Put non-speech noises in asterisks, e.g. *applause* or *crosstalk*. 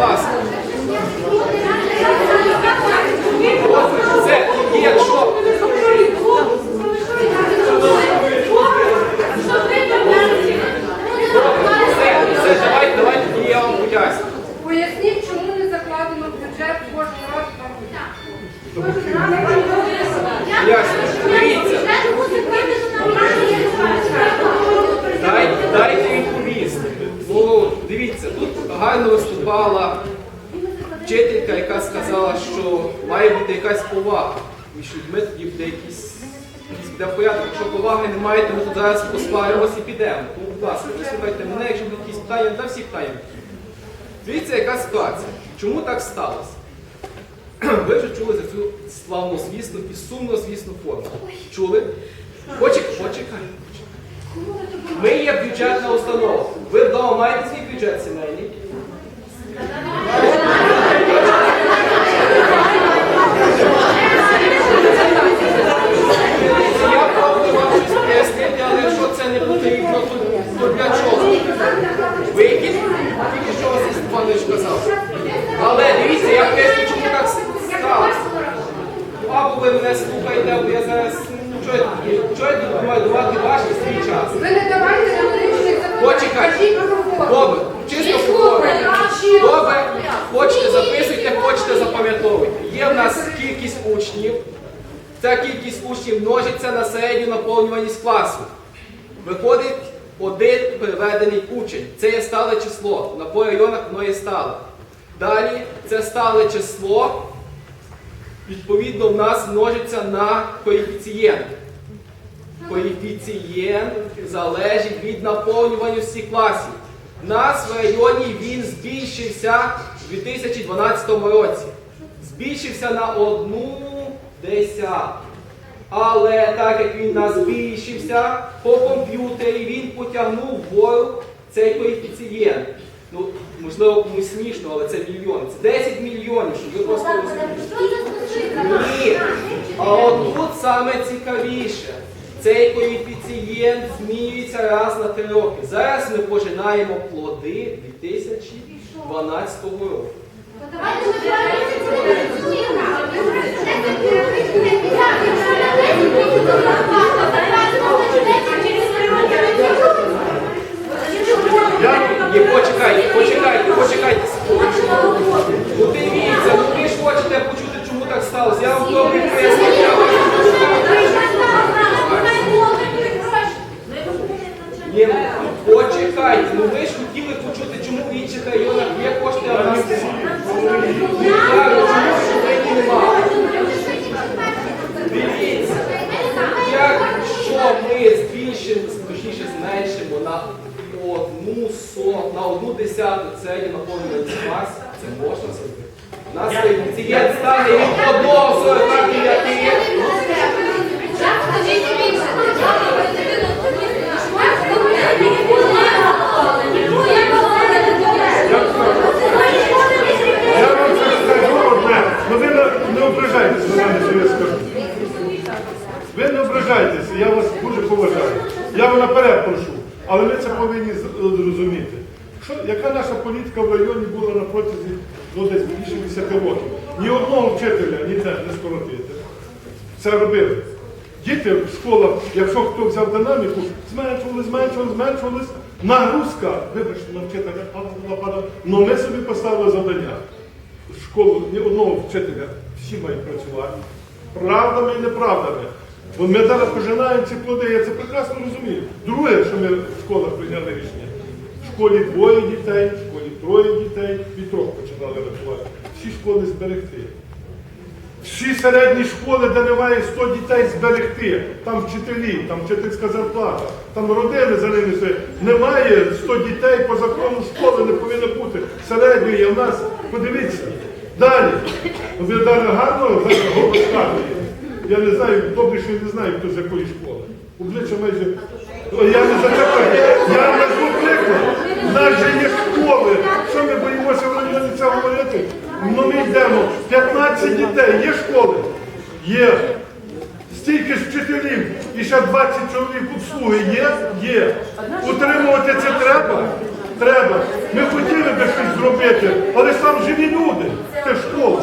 ласка. Це якщо все, все, давайте, давайте я вам поясню. Поясніть, чому не закладено в бюджет кожен раз там. Поясню. Дивіться, дай, дайте відповісти. Ну, дивіться, тут гарно виступала вчителька, яка сказала, що має бути якась повага між людьми, тоді буде якийсь порядок. Якщо поваги немає, то ми тут зараз поспаримося і підемо. Тому, будь ласка, ви слухайте мене, якщо будуть якісь питання, та всі питання. Дивіться, яка ситуація. Чому так сталося? *clears throat* Ви вже чули за цю славну звісну і сумно звісну форму. Чули? Почекай, почекай. Ми є бюджетна установа. Ви вдома маєте свій бюджет сімейний? Я пробую вам щось пояснити, але чого? Дивіться, я поясню, чому так сталося. Або ви мене слухаєте, або я зараз. Що я тут- маю давати ваш свій час? Ви не давайте риторичних запитань. Почекайте. Добре, чисто слухайте. поговоримо. Добре, хочете записуйте, хочете запам'ятовуйте. Є в нас кількість учнів. Ця кількість учнів множиться на середню наповнюваність класу. Виходить один переведений учень. Це є стале число. На по районах воно є стале. Далі це стале число. Відповідно, в нас множиться на коефіцієнт. Коефіцієнт залежить від наповнюваності класів. У нас в районі він збільшився у 2012 році. Збільшився на одну десяту. Але так як він нас збільшився по комп'ютері, він потягнув вгору цей коефіцієнт. Ну, можливо, комусь смішно, але це мільйон. Це 10 мільйонів, щоб ви просто розуміли. Ні. А от тут саме цікавіше. Цей коефіцієнт змінюється раз на три роки. Зараз ми пожинаємо плоди 2012 року. Почекайте, почекайте, почекайте секунду. Ну ну ви ж хочете почути, чому так сталося. Я вам добре. Ні, ну, почекайте, ну ви ж хотіли почути, чому в інших районах є кошти, а в нас немає. Дивіться, якщо ми збільшимо, точніше зменшимо на одну со, на одну десяту середню наповнюваність клас, це можна зробити. У нас є стане від 1,45. Я вам це скажу одне, ну ви не, не ображайтесь на мене, що я скажу. Ви не ображайтеся, я вас дуже поважаю. Я вам наперед прошу, але ви це повинні зрозуміти. Що, яка наша політика в районі була на протязі ну, десь більше 10 років? Ні одного вчителя ніде не скоротити. Це робили. Діти в школах, якщо хто взяв динаміку, зменшували, зменшували, зменшувались. Нагрузка, вибачте, на вчителя падала, падала. Ну ми собі поставили завдання. В школу ні одного вчителя, всі мають працювати. Правдами і неправдами. Бо ми зараз пожинаємо ці плоди, я це прекрасно розумію. Друге, що ми в школах прийняли рішення. В школі двоє дітей, в школі троє дітей, від трьох починали рахувати. Всі школи зберегти. Всі середні школи, де немає 100 дітей, зберегти. Там вчителі, там вчительська зарплата, там родини за ними стоять. Немає 100 дітей по закону школи не повинно бути. Середньої в нас, подивіться. Далі. Ви гарно зараз голос. Я не знаю, добре, що я не знаю, хто з якої школи. Обличчя майже. Я не зачекаю. Я назву приклад. В нас же є школи. Що ми боїмося в районі це говорити? Ну ми йдемо. 15 дітей. Є школи? Є. Стільки ж вчителів і ще 20 чоловік обслуги є? Є. Утримувати це треба? Треба. Ми хотіли би щось зробити, але ж там живі люди. Це школа.